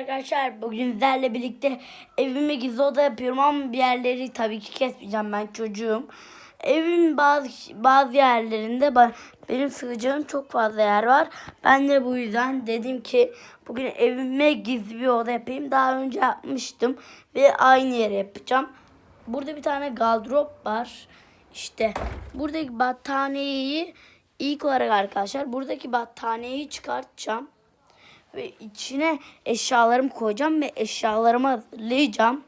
Arkadaşlar bugün sizlerle birlikte evime gizli oda yapıyorum ama bir yerleri tabii ki kesmeyeceğim ben çocuğum. Evimin bazı bazı yerlerinde benim sığacağım çok fazla yer var. Ben de bu yüzden dedim ki bugün evime gizli bir oda yapayım. Daha önce yapmıştım ve aynı yere yapacağım. Burada bir tane gardırop var. İşte buradaki battaniyeyi ilk olarak arkadaşlar buradaki battaniyeyi çıkartacağım ve içine eşyalarımı koyacağım ve eşyalarımı hazırlayacağım.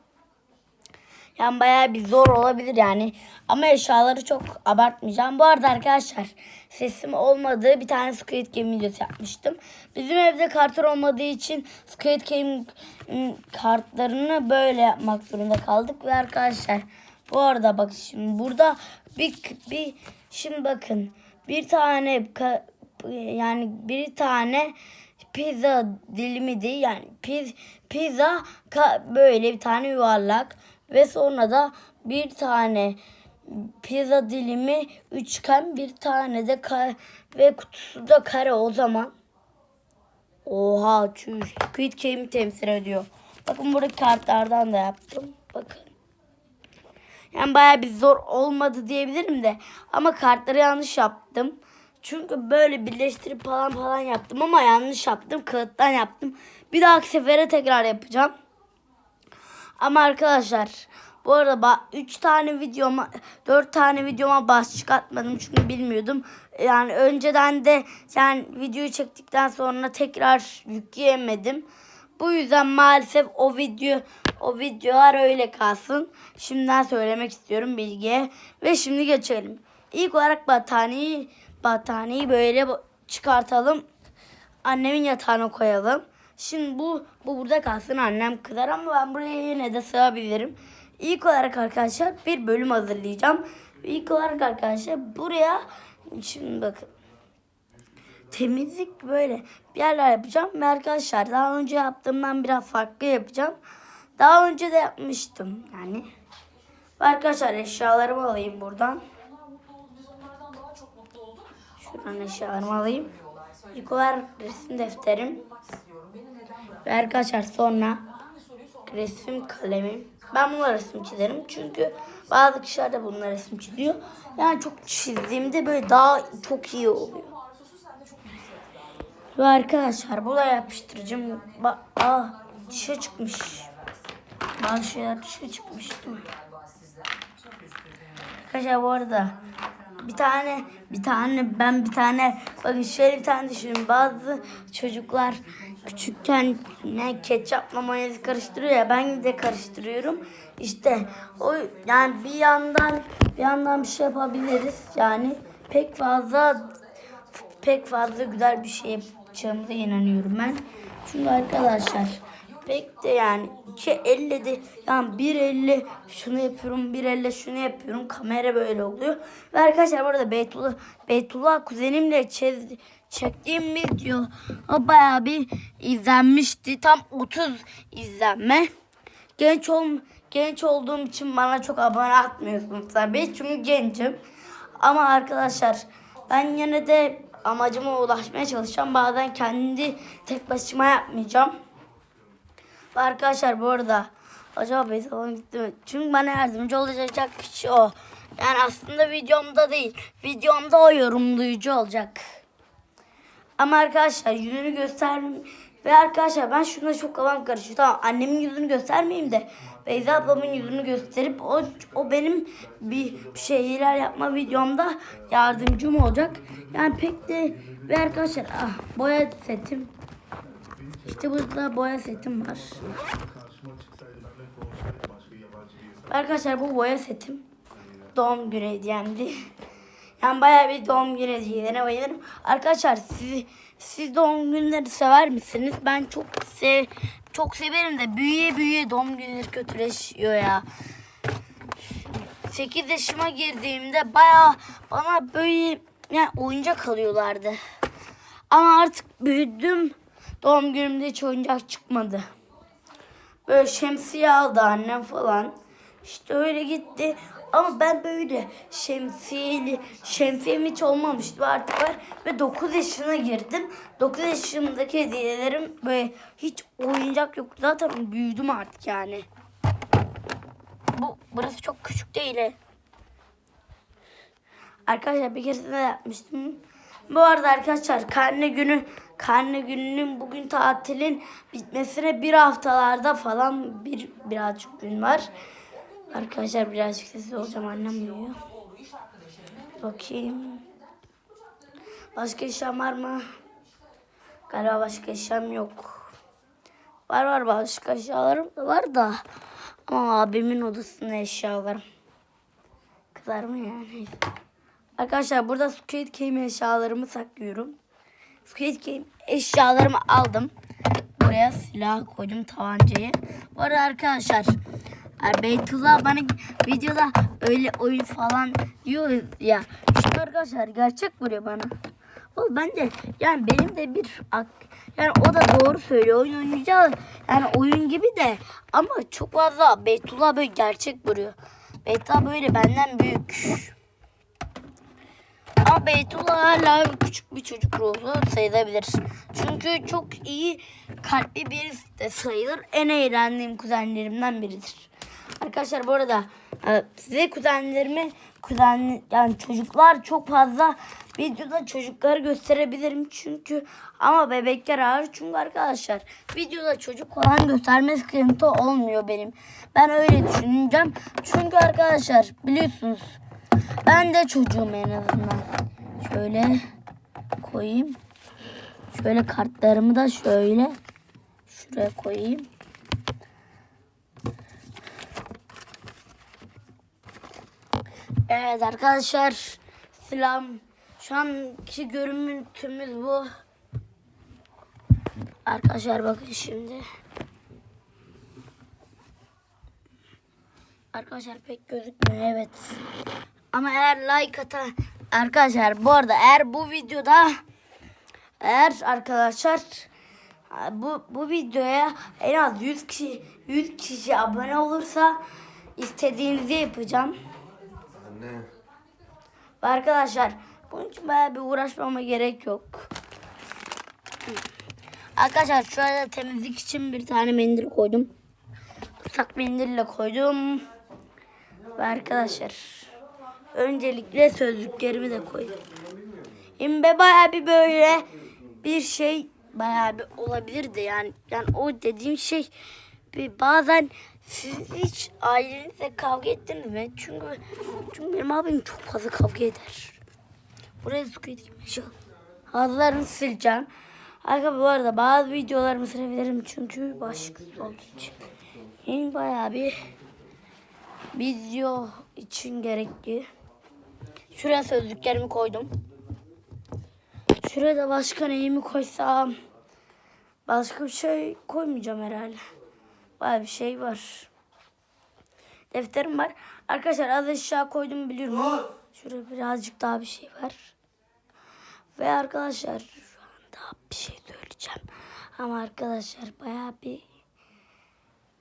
Yani bayağı bir zor olabilir yani. Ama eşyaları çok abartmayacağım. Bu arada arkadaşlar sesim olmadığı bir tane Squid Game videosu yapmıştım. Bizim evde kartlar olmadığı için Squid Game ım, kartlarını böyle yapmak zorunda kaldık. Ve arkadaşlar bu arada bak şimdi burada bir, bir şimdi bakın bir tane yani bir tane pizza dilimi değil yani piz, pizza böyle bir tane yuvarlak ve sonra da bir tane pizza dilimi üçgen bir tane de ka- ve kutusu da kare o zaman oha çüş Squid Game'i temsil ediyor. Bakın buradaki kartlardan da yaptım. Bakın. Yani bayağı bir zor olmadı diyebilirim de. Ama kartları yanlış yaptım. Çünkü böyle birleştirip falan falan yaptım ama yanlış yaptım. Kağıttan yaptım. Bir dahaki sefere tekrar yapacağım. Ama arkadaşlar bu arada 3 tane videoma 4 tane videoma başlık atmadım çünkü bilmiyordum. Yani önceden de yani videoyu çektikten sonra tekrar yükleyemedim. Bu yüzden maalesef o video o videolar öyle kalsın. Şimdiden söylemek istiyorum bilgiye. Ve şimdi geçelim. İlk olarak battaniyeyi battaniyeyi böyle çıkartalım. Annemin yatağına koyalım. Şimdi bu bu burada kalsın annem kızar ama ben buraya yine de sığabilirim. İlk olarak arkadaşlar bir bölüm hazırlayacağım. İlk olarak arkadaşlar buraya şimdi bakın temizlik böyle bir yerler yapacağım. Ve arkadaşlar daha önce yaptığımdan biraz farklı yapacağım. Daha önce de yapmıştım yani. Arkadaşlar eşyalarımı alayım buradan. Eşyalarımı alayım. İlk olarak resim defterim. Ve arkadaşlar sonra resim kalemim. Ben bununla resim çizerim. Çünkü bazı kişiler de bununla resim çiziyor. Yani çok çizdiğimde böyle daha çok iyi oluyor. Ve arkadaşlar bu da yapıştırıcım. Bak, aa dışa çıkmış. Bazı şeyler dışa çıkmış değil mi? Arkadaşlar bu arada bir tane bir tane ben bir tane bakın şöyle bir tane düşünün. Bazı çocuklar küçükken ne ketçapla mayonez karıştırıyor ya ben de karıştırıyorum. İşte o yani bir yandan bir yandan bir şey yapabiliriz. Yani pek fazla pek fazla güzel bir şey yapacağımıza inanıyorum ben. Çünkü arkadaşlar pek de yani iki elle de yani bir elle şunu yapıyorum bir elle şunu yapıyorum. Kamera böyle oluyor. Ve arkadaşlar bu arada Beytullah Beytullah kuzenimle çiz, çektiğim video o bayağı bir izlenmişti. Tam 30 izlenme. Genç ol genç olduğum için bana çok abone atmıyorsunuz tabii. Çünkü gencim. Ama arkadaşlar ben yine de amacıma ulaşmaya çalışacağım. Bazen kendi tek başıma yapmayacağım arkadaşlar bu arada acaba Beyza falan gitti mi? Çünkü bana yardımcı olacak kişi o. Yani aslında videomda değil. Videomda o yorumlayıcı olacak. Ama arkadaşlar yüzünü göstermeyeyim. Ve arkadaşlar ben şuna çok kafam karışıyor. Tamam annemin yüzünü göstermeyeyim de Beyza ablamın yüzünü gösterip o, o benim bir şeyler yapma videomda yardımcım olacak. Yani pek de ve arkadaşlar ah, boya setim işte burada boya setim var. Arkadaşlar bu boya setim. Doğum günü hediyemdi. Yani bayağı bir doğum günü hediyelerine bayılırım. Arkadaşlar siz, siz doğum günleri sever misiniz? Ben çok sev çok severim de büyüye büyüye doğum günleri kötüleşiyor ya. 8 yaşıma girdiğimde bayağı bana böyle yani oyuncak alıyorlardı. Ama artık büyüdüm. Doğum günümde hiç oyuncak çıkmadı. Böyle şemsiye aldı annem falan. İşte öyle gitti. Ama ben böyle şemsiyeli, şemsiyem hiç olmamıştı artık var. Ve 9 yaşına girdim. 9 yaşımdaki hediyelerim böyle hiç oyuncak yok. Zaten büyüdüm artık yani. Bu burası çok küçük değil. Arkadaşlar bir keresinde yapmıştım. Bu arada arkadaşlar karne günü karne gününün bugün tatilin bitmesine bir haftalarda falan bir birazcık gün var. Arkadaşlar birazcık sessiz olacağım annem uyuyor. Bakayım. Başka eşyam var mı? Galiba başka eşyam yok. Var var başka eşyalarım da var da. Ama abimin odasında eşyalarım. Kızar mı yani? Arkadaşlar burada Squid Game eşyalarımı saklıyorum. Squid Game eşyalarımı aldım. Buraya silah koydum tabancayı. Bu arada arkadaşlar e, Beytullah bana videoda öyle oyun falan diyor ya. Şimdi arkadaşlar gerçek vuruyor bana. O ben de yani benim de bir yani o da doğru söylüyor. Oyun oynayacağız. Yani oyun gibi de ama çok fazla Beytullah böyle gerçek vuruyor. Beytullah böyle benden büyük. Ama Beytullah hala küçük bir çocuk ruhu sayılabilir. Çünkü çok iyi kalpli birisi de sayılır. En eğlendiğim kuzenlerimden biridir. Arkadaşlar bu arada e, size kuzenlerimi kuzen yani çocuklar çok fazla videoda çocukları gösterebilirim çünkü ama bebekler ağır çünkü arkadaşlar videoda çocuk falan gösterme sıkıntı olmuyor benim. Ben öyle düşüneceğim. Çünkü arkadaşlar biliyorsunuz ben de çocuğum en azından. Şöyle koyayım. Şöyle kartlarımı da şöyle şuraya koyayım. Evet arkadaşlar selam. Şu anki görüntümüz bu. Arkadaşlar bakın şimdi. Arkadaşlar pek gözükmüyor evet. Ama eğer like atan arkadaşlar bu arada eğer bu videoda eğer arkadaşlar bu bu videoya en az 100 kişi 100 kişi abone olursa istediğinizi yapacağım. Anne. Ve arkadaşlar bunun için bayağı bir uğraşmama gerek yok. Arkadaşlar şurada temizlik için bir tane mendil koydum. Islak mendille koydum. Ve arkadaşlar öncelikle sözlüklerimi de koydum. Şimdi bayağı bir böyle bir şey bayağı bir olabilirdi yani. Yani o dediğim şey bir bazen siz hiç ailenizle kavga ettiniz mi? Çünkü çünkü benim abim çok fazla kavga eder. Buraya Squid Game şu. Ağızlarını sileceğim. Arkadaşlar bu arada bazı videolarımı silebilirim çünkü başlıksız olduğu için. Yani bayağı bir video için gerekli. Şuraya sözlüklerimi koydum. Şuraya da başka neyimi koysam. Başka bir şey koymayacağım herhalde. Bayağı bir şey var. Defterim var. Arkadaşlar az eşya koydum biliyorum ama şurada birazcık daha bir şey var. Ve arkadaşlar şu an daha bir şey söyleyeceğim. Ama arkadaşlar bayağı bir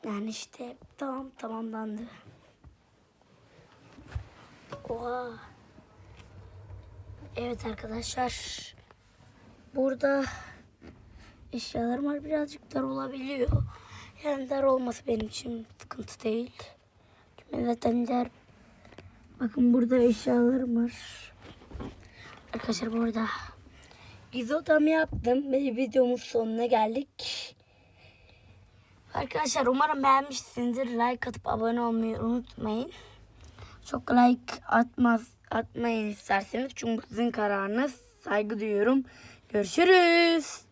yani işte tamam tamamlandı. Oha. Evet arkadaşlar. Burada eşyalarım var birazcık dar olabiliyor. Yani dar olması benim için sıkıntı değil. Çünkü zaten der. Bakın burada eşyalarım var. Arkadaşlar burada gizli odamı yaptım. Ve videomun sonuna geldik. Arkadaşlar umarım beğenmişsinizdir. Like atıp abone olmayı unutmayın. Çok like atmaz atmayın isterseniz. Çünkü sizin kararınız. Saygı duyuyorum. Görüşürüz.